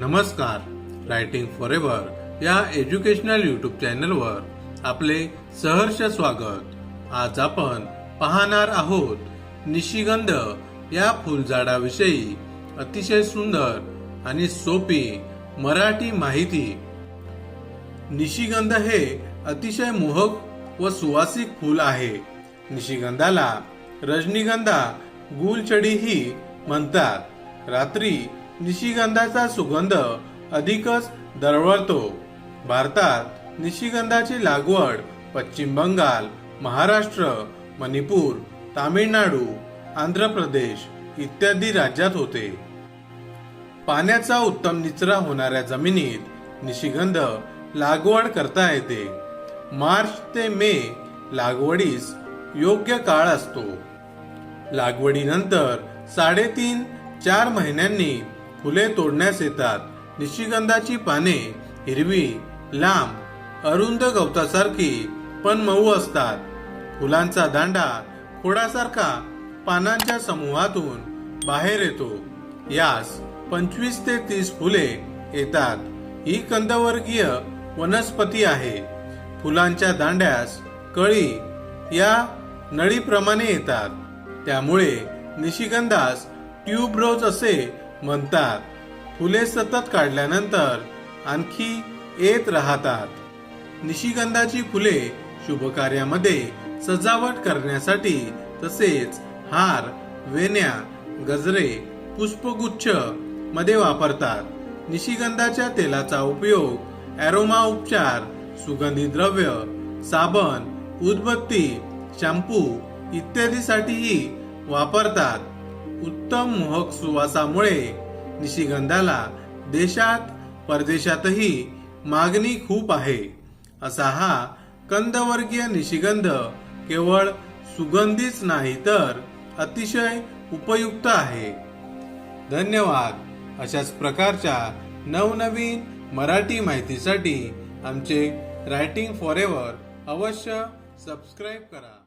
नमस्कार writing for ever या educational YouTube चॅनलवर आपले सहर्ष स्वागत. आज आपण पाहणार आहोत निशिगंध या फुलझाडाविषयी अतिशय सुंदर आणि सोपी मराठी माहिती. निशिगंध हे अतिशय मोहक व सुवासिक फूल आहे. निशिगंधाला रजनीगंधा गुलछडीही म्हणतात. रात्री निशिगंधाचा सुगंध अधिकच दरवळतो. भारतात निशिगंधाची लागवड पश्चिम बंगाल महाराष्ट्र मणिपूर तामिळनाडू आंध्र प्रदेश इत्यादी राज्यात होते. पाण्याचा उत्तम निचरा होणाऱ्या जमिनीत निशिगंध लागवड करता येते. मार्च ते मे लागवडीस योग्य काळ असतो. लागवडीनंतर साडेतीन चार महिन्यांनी फुले तोडण्यास येतात. निशिगंधाची पाने हिरवी लांब अरुंद गवतासारखी पण मऊ असतात. फुलांचा दांडा खोडासारखा पानांच्या समूहातून बाहेर येतो. यास पंचवीस ते तीस फुले येतात. ही कंदवर्गीय वनस्पती आहे. फुलांच्या दांड्यास कळी या नळीप्रमाणे येतात. त्यामुळे निशिगंधास ट्यूबरोज असे म्हणतात फुले सतत काढल्यानंतर आणखी येत राहतात. निशिगंधाची फुले शुभ कार्यामध्ये सजावट करण्यासाठी तसेच हार वेण्या गजरे पुष्पगुच्छमध्ये वापरतात. निशिगंधाच्या तेलाचा उपयोग ॲरोमा उपचार सुगंधी द्रव्य साबण उदबत्ती शॅम्पू इत्यादीसाठीही वापरतात. उत्तम मोहक सुवासामुळे निशिगंधाला देशात परदेशातही मागणी खूप आहे. असा हा कंदवर्गीय निशिगंध केवळ सुगंधीच नाही तर अतिशय उपयुक्त आहे. धन्यवाद. अशाच प्रकारच्या नवनवीन मराठी माहितीसाठी आमचे रायटिंग फॉर एव्हर अवश्य सबस्क्राईब करा.